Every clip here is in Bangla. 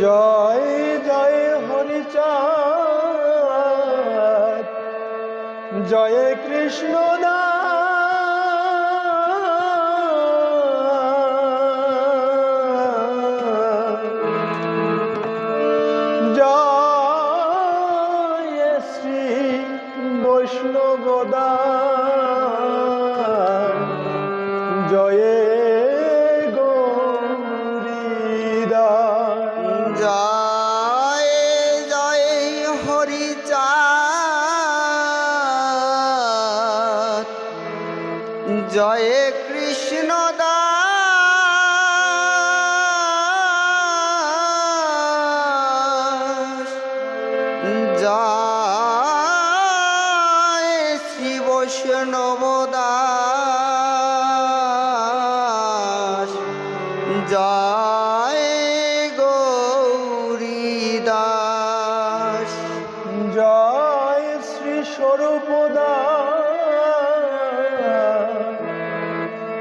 জয় জয় হরিচাঁদ। জয় কৃষ্ণ জয় শ্রী বৈষ্ণবদা জয়ে শ্রী দাস জয় গৌরী দাস জয় শ্রী স্বরূপদা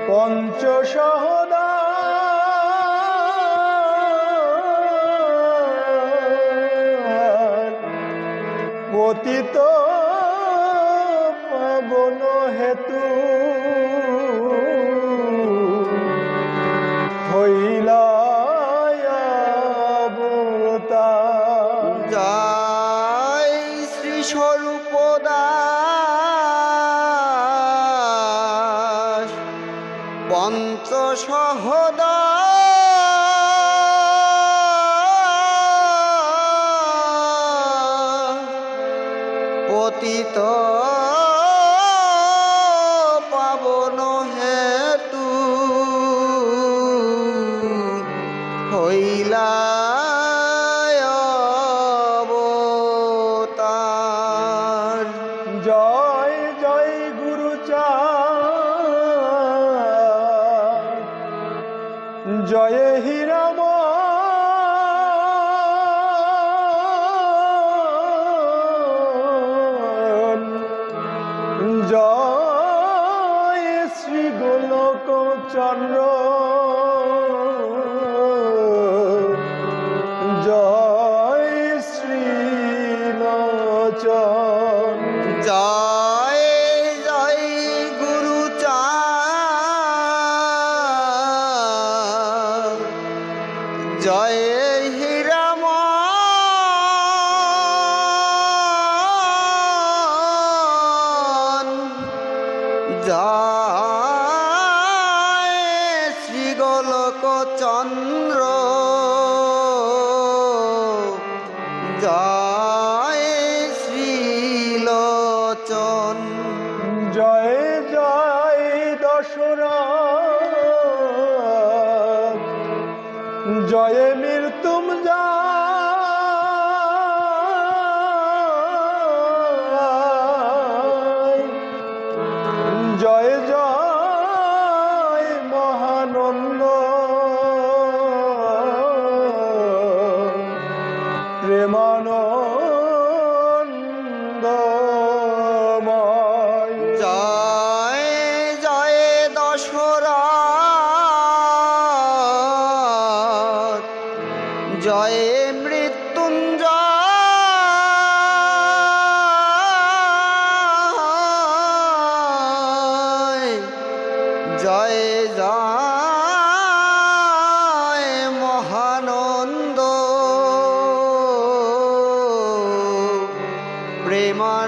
পঞ্চসহদা পতিত হেতু জয় শ্রী স্বরূপ দাস পঞ্চ সহদা। পতিত জয় হিরাম জয় শ্রী গোলক চন্দ্র জয় শ্রী জয় গোলক চন্দ্র জয় শ্রীলোচন জয় জয় দশরা জয় মৃত্যুম প্রেমানন্দময়। জয় জয় দশরা জয় মৃত্যুঞ্জয়। জয় জয় প্রেমানন্দময়।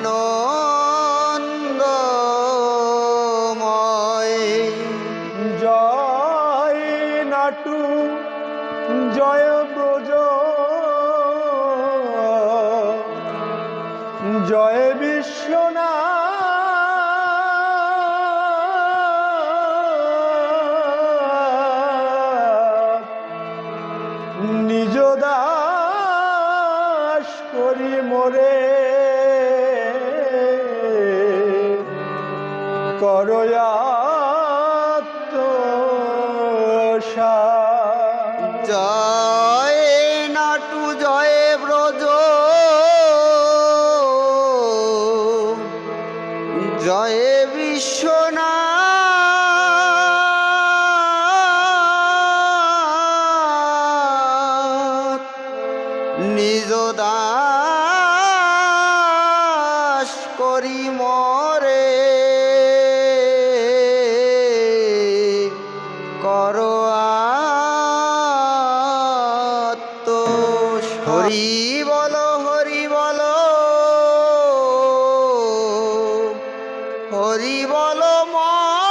জয় নাটু জয় নিজ দাস করি মোরে। করয়াত্ম জয় নাটু জয় জয় নিজ দাস করো তো হরি বলো হরি বলো। হরি বলো মন